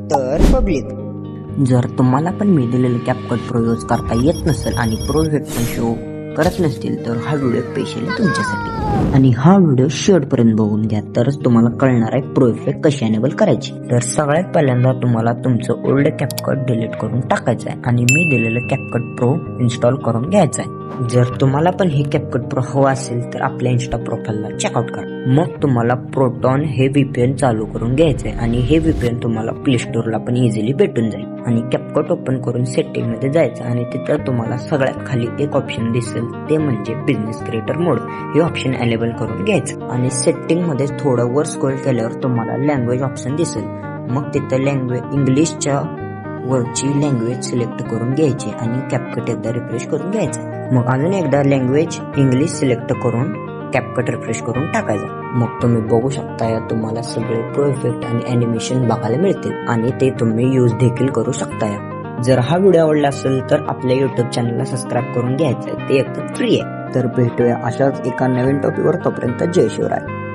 तर पब्लिक जर तुम्हाला पण मी दिलेलं कॅपकट प्रो यूज करता येत नसेल आणि प्रो इफेक्ट पण शो करत नसतील तर हा व्हिडिओ स्पेशली तुमच्यासाठी. आणि हा व्हिडिओ शेवटपर्यंत बघून घ्या तरच तुम्हाला कळणार आहे प्रो इफेक्ट कशी एनेबल करायची. तर सगळ्यात पहिल्यांदा तुम्हाला तुमचं ओल्ड कॅपकट डिलीट करून टाकायचं आहे आणि मी दिलेलं कॅपकट प्रो इन्स्टॉल करून घ्यायचं आहे. जर तुम्हाला पण हे कॅपकट प्रो हवं असेल तर आपल्या इन्स्टा प्रोफाईलला चेकआउट करा. मग तुम्हाला प्रोटॉन हे व्हीपीएन चालू करून घ्यायचंय आणि हे व्हीपीएन तुम्हाला प्ले स्टोअरला पण इझिली भेटून जाईल. आणि कॅपकट ओपन करून सेटिंगमध्ये जायचं आणि तिथं तुम्हाला सगळ्यात खाली एक ऑप्शन दिसेल. ते म्हणजे बिझनेस क्रिएटर मोड हे ऑप्शन अवेलेबल करून घ्यायचं. आणि सेटिंगमध्ये थोडं वर स्क्रोल केल्यावर तुम्हाला लँग्वेज ऑप्शन दिसेल. मग तिथं लँग्वेज इंग्लिशच्या वरची लँग्वेज सिलेक्ट करून घ्यायची आणि कॅपकट एकदा रिफ्रेश करून घ्यायचं. मग अजून एकदा लँग्वेज इंग्लिश सिलेक्ट करून कॅपकट रिफ्रेश करून टाकायचं. मग तुम्ही बघू शकता या तुम्हाला सगळे परफेक्ट आणि अॅनिमेशन बघायला मिळतील आणि ते तुम्ही यूज देखील करू शकता. या जर हा व्हिडिओ आवडला असेल तर आपल्या युट्यूब चॅनलला सबस्क्राईब करून घ्यायचं. आहे ते एकदम फ्री आहे. तर भेटूया अशाच एका नवीन टॉपिकवर तोपर्यंत जय शिवराय.